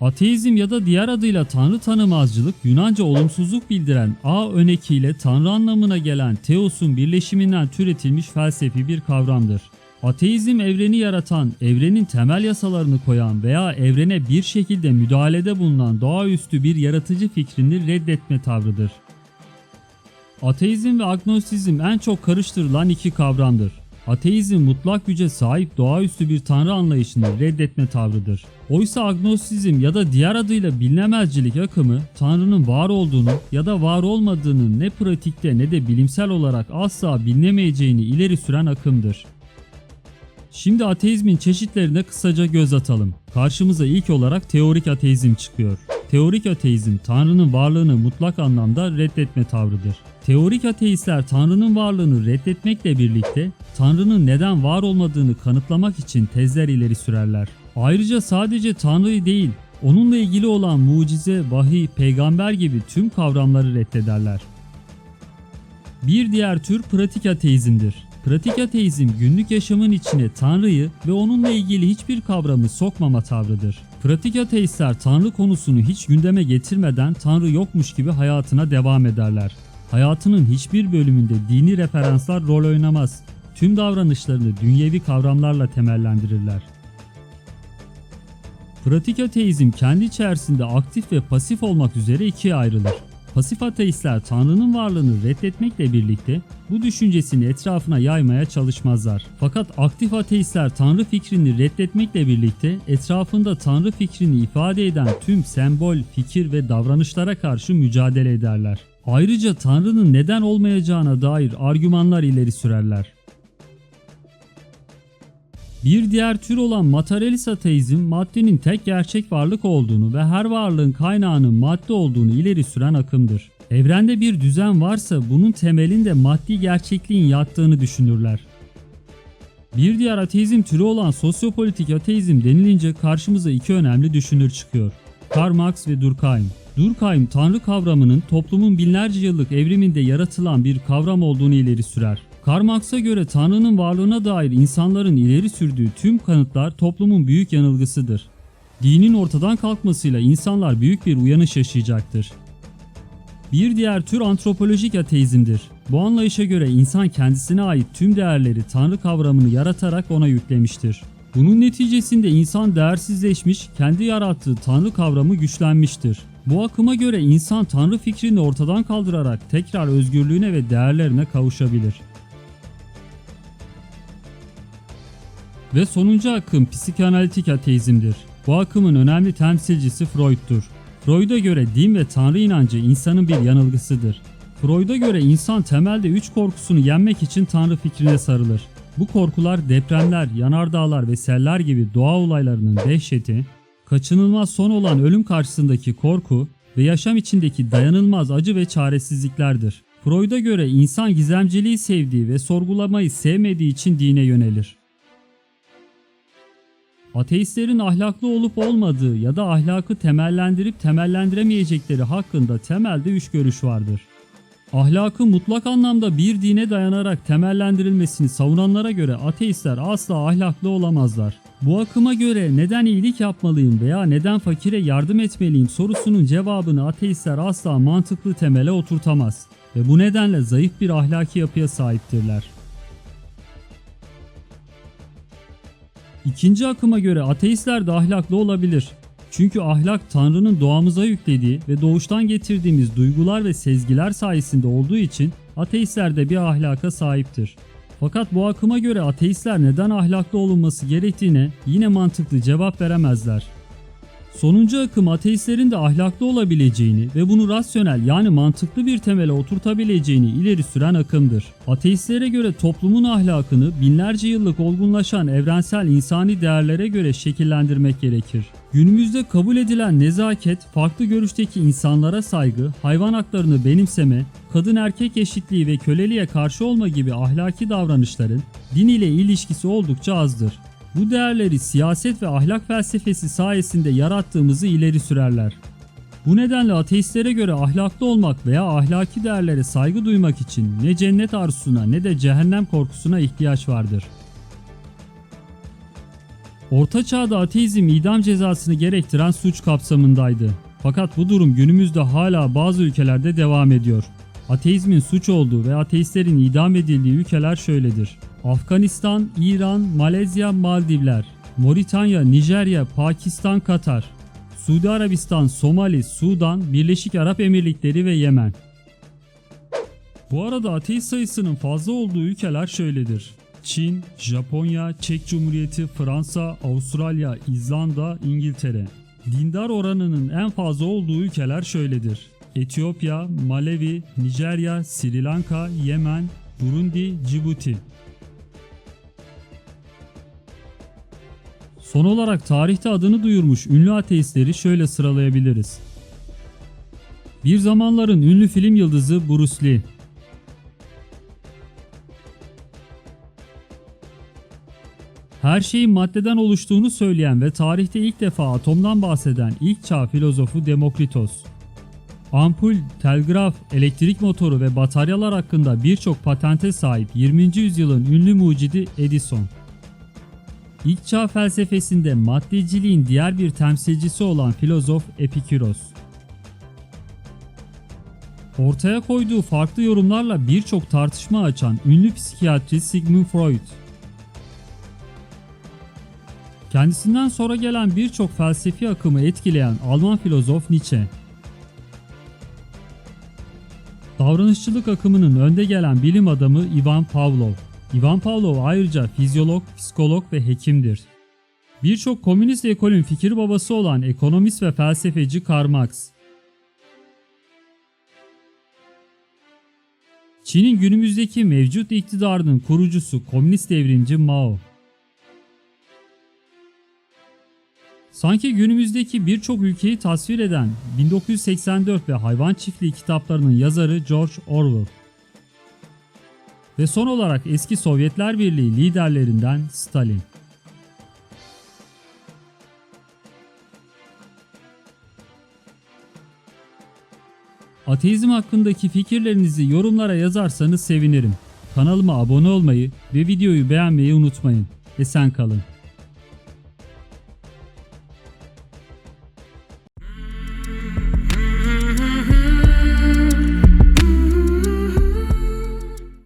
Ateizm ya da diğer adıyla Tanrı tanımazcılık Yunanca olumsuzluk bildiren a öneki ile Tanrı anlamına gelen teosun birleşiminden türetilmiş felsefi bir kavramdır. Ateizm evreni yaratan, evrenin temel yasalarını koyan veya evrene bir şekilde müdahalede bulunan doğaüstü bir yaratıcı fikrini reddetme tavrıdır. Ateizm ve agnosizm en çok karıştırılan iki kavramdır. Ateizm mutlak güce sahip doğaüstü bir tanrı anlayışını reddetme tavrıdır. Oysa agnosizm ya da diğer adıyla bilinemezcilik akımı tanrının var olduğunu ya da var olmadığını ne pratikte ne de bilimsel olarak asla bilinemeyeceğini ileri süren akımdır. Şimdi ateizmin çeşitlerine kısaca göz atalım. Karşımıza ilk olarak teorik ateizm çıkıyor. Teorik ateizm Tanrı'nın varlığını mutlak anlamda reddetme tavrıdır. Teorik ateistler Tanrı'nın varlığını reddetmekle birlikte Tanrı'nın neden var olmadığını kanıtlamak için tezler ileri sürerler. Ayrıca sadece Tanrı'yı değil, onunla ilgili olan mucize, vahiy, peygamber gibi tüm kavramları reddederler. Bir diğer tür pratik ateizmdir. Pratik ateizm günlük yaşamın içine Tanrı'yı ve onunla ilgili hiçbir kavramı sokmama tavrıdır. Pratik ateistler Tanrı konusunu hiç gündeme getirmeden Tanrı yokmuş gibi hayatına devam ederler. Hayatının hiçbir bölümünde dini referanslar rol oynamaz. Tüm davranışlarını dünyevi kavramlarla temellendirirler. Pratik ateizm kendi içerisinde aktif ve pasif olmak üzere ikiye ayrılır. Pasif ateistler Tanrı'nın varlığını reddetmekle birlikte bu düşüncesini etrafına yaymaya çalışmazlar. Fakat aktif ateistler Tanrı fikrini reddetmekle birlikte etrafında Tanrı fikrini ifade eden tüm sembol, fikir ve davranışlara karşı mücadele ederler. Ayrıca Tanrı'nın neden olmayacağına dair argümanlar ileri sürerler. Bir diğer tür olan materyalist ateizm maddenin tek gerçek varlık olduğunu ve her varlığın kaynağının madde olduğunu ileri süren akımdır. Evrende bir düzen varsa bunun temelinde maddi gerçekliğin yattığını düşünürler. Bir diğer ateizm türü olan sosyopolitik ateizm denilince karşımıza iki önemli düşünür çıkıyor. Karl Marx ve Durkheim. Durkheim tanrı kavramının toplumun binlerce yıllık evriminde yaratılan bir kavram olduğunu ileri sürer. Karl Marx'a göre Tanrı'nın varlığına dair insanların ileri sürdüğü tüm kanıtlar toplumun büyük yanılgısıdır. Dinin ortadan kalkmasıyla insanlar büyük bir uyanış yaşayacaktır. Bir diğer tür antropolojik ateizmdir. Bu anlayışa göre insan kendisine ait tüm değerleri Tanrı kavramını yaratarak ona yüklemiştir. Bunun neticesinde insan değersizleşmiş, kendi yarattığı Tanrı kavramı güçlenmiştir. Bu akıma göre insan Tanrı fikrini ortadan kaldırarak tekrar özgürlüğüne ve değerlerine kavuşabilir. Ve sonuncu akım psikanalitik ateizmdir. Bu akımın önemli temsilcisi Freud'tur. Freud'a göre din ve tanrı inancı insanın bir yanılgısıdır. Freud'a göre insan temelde üç korkusunu yenmek için tanrı fikrine sarılır. Bu korkular depremler, yanardağlar ve seller gibi doğa olaylarının dehşeti, kaçınılmaz son olan ölüm karşısındaki korku ve yaşam içindeki dayanılmaz acı ve çaresizliklerdir. Freud'a göre insan gizemciliği sevdiği ve sorgulamayı sevmediği için dine yönelir. Ateistlerin ahlaklı olup olmadığı ya da ahlakı temellendirip temellendiremeyecekleri hakkında temelde üç görüş vardır. Ahlakı mutlak anlamda bir dine dayanarak temellendirilmesini savunanlara göre ateistler asla ahlaklı olamazlar. Bu akıma göre neden iyilik yapmalıyım veya neden fakire yardım etmeliyim sorusunun cevabını ateistler asla mantıklı temele oturtamaz ve bu nedenle zayıf bir ahlaki yapıya sahiptirler. İkinci akıma göre ateistler de ahlaklı olabilir. Çünkü ahlak Tanrı'nın doğamıza yüklediği ve doğuştan getirdiğimiz duygular ve sezgiler sayesinde olduğu için ateistler de bir ahlaka sahiptir. Fakat bu akıma göre ateistler neden ahlaklı olunması gerektiğine yine mantıklı cevap veremezler. Sonuncu akım ateistlerin de ahlaklı olabileceğini ve bunu rasyonel yani mantıklı bir temele oturtabileceğini ileri süren akımdır. Ateistlere göre toplumun ahlakını binlerce yıllık olgunlaşan evrensel insani değerlere göre şekillendirmek gerekir. Günümüzde kabul edilen nezaket, farklı görüşteki insanlara saygı, hayvan haklarını benimseme, kadın erkek eşitliği ve köleliğe karşı olma gibi ahlaki davranışların din ile ilişkisi oldukça azdır. Bu değerleri siyaset ve ahlak felsefesi sayesinde yarattığımızı ileri sürerler. Bu nedenle ateistlere göre ahlaklı olmak veya ahlaki değerlere saygı duymak için ne cennet arzusuna ne de cehennem korkusuna ihtiyaç vardır. Orta Çağ'da ateizm idam cezasını gerektiren suç kapsamındaydı. Fakat bu durum günümüzde hala bazı ülkelerde devam ediyor. Ateizmin suç olduğu ve ateistlerin idam edildiği ülkeler şöyledir. Afganistan, İran, Malezya, Maldivler, Moritanya, Nijerya, Pakistan, Katar, Suudi Arabistan, Somali, Sudan, Birleşik Arap Emirlikleri ve Yemen. Bu arada ateist sayısının fazla olduğu ülkeler şöyledir. Çin, Japonya, Çek Cumhuriyeti, Fransa, Avustralya, İzlanda, İngiltere. Dindar oranının en fazla olduğu ülkeler şöyledir. Etiyopya, Malevi, Nijerya, Sri Lanka, Yemen, Burundi, Cibuti. Son olarak tarihte adını duyurmuş ünlü ateistleri şöyle sıralayabiliriz. Bir zamanların ünlü film yıldızı Bruce Lee. Her şeyin maddeden oluştuğunu söyleyen ve tarihte ilk defa atomdan bahseden ilk çağ filozofu Demokritos. Ampul, telgraf, elektrik motoru ve bataryalar hakkında birçok patente sahip 20. yüzyılın ünlü mucidi Edison. İlk çağ felsefesinde maddeciliğin diğer bir temsilcisi olan filozof Epikuros. Ortaya koyduğu farklı yorumlarla birçok tartışma açan ünlü psikiyatrist Sigmund Freud. Kendisinden sonra gelen birçok felsefi akımı etkileyen Alman filozof Nietzsche. Davranışçılık akımının önde gelen bilim adamı Ivan Pavlov. Ivan Pavlov ayrıca fizyolog, psikolog ve hekimdir. Birçok komünist ekolün fikir babası olan ekonomist ve felsefeci Karl Marx. Çin'in günümüzdeki mevcut iktidarının kurucusu komünist devrimci Mao. Sanki günümüzdeki birçok ülkeyi tasvir eden 1984 ve Hayvan Çiftliği kitaplarının yazarı George Orwell. Ve son olarak eski Sovyetler Birliği liderlerinden Stalin. Ateizm hakkındaki fikirlerinizi yorumlara yazarsanız sevinirim. Kanalıma abone olmayı ve videoyu beğenmeyi unutmayın. Esen kalın.